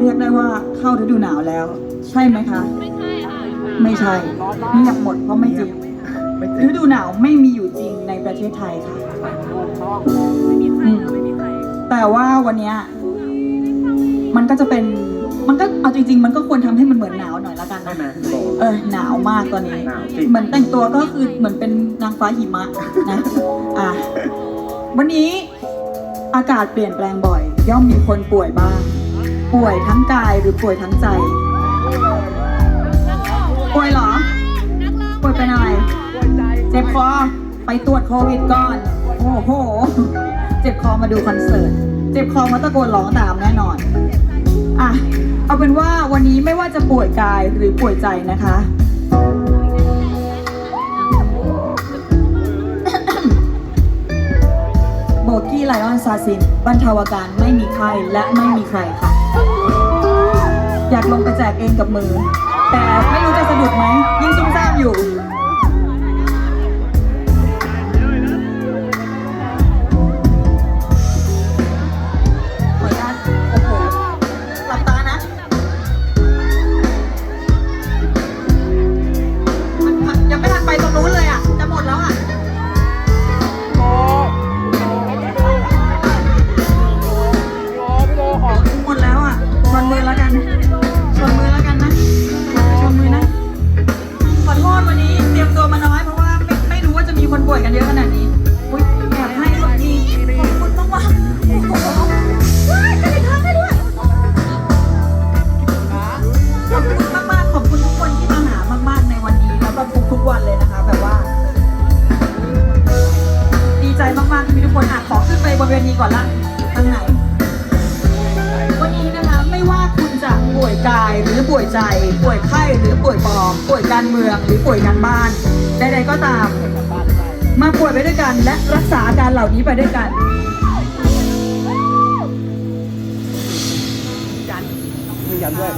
เรียกได้ว่าเข้าฤดูหนาวแล้ว ใช่ไหมคะ ไม่ใช่ค่ะไม่ใช่เงียบหมดเพราะไม่จริงไม่จริฤงดูหนาวไม่มีอยู่จริงในประเทศไทยค่ะ ไม่มีใครนะไม่มีใคร แต่ว่าวันเนี้ยมันก็จะเป็นมันก็เอาจริง ๆ มันก็ควรทำให้มันเหมือนหนาวหน่อยละกันใช่นะไหมพี่โบเออหนาวมากตอนนี้หนาวจริงเหมือนแต่งตัวก็คือเหมือนเป็นนางฟ้าหิมะนะอะวันนี้อากาศเปลี่ยนแปลงบ่อย ย่อมมีคนป่วยบ้าง ป่วยทั้งกายหรือป่วยทั้งใจ ป่วยเหรอ ป่วยเป็นอะไร เจ็บคอ ไปตรวจโควิดก่อน โอ้โห เจ็บคอมาดูคอนเสิร์ต เจ็บคอมาตะโกนร้องตามแน่นอน อะ เอาเป็นว่าวันนี้ไม่ว่าจะป่วยกายหรือป่วยใจนะคะโบกี้ไลออนซาซินบรรเทาอาการไม่มีไข้และไม่มีใครค่ะ อยากลงไปแจกเองกับมือ แต่ไม่รู้จะสะดุดไหมยิ่งซุ่มซ่ามอยู่ แล้วกันชนมือแล้วกันนะชนมือนะขอโทษวันนี้เตรียมตัวมาน้อยเพราะว่าไม่ไม่รู้ว่าจะมีคนป่วยกันเยอะขนาดนี้อุ้ยแอบให้คนดีขอบคุณมากมากโอ้โหว้ายกระดิ่งข้างให้ด้วยขอบคุณมากมากขอบคุณทุกคนที่มาหามากๆในวันนี้แล้วก็ทุกทุกวันเลยนะคะแบบว่า ดีใจมากๆที่มีทุกคนอะขอขึ้นไปบนเวทีก่อนละทางไหน หรือป่วยใจ ป่วยไข้หรือป่วยปอดป่วยการเมืองหรือป่วยการบ้านใดๆก็ตาม มาป่วยไปด้วยกัน และรักษาอาการเหล่านี้ไปด้วยกันยันด้วย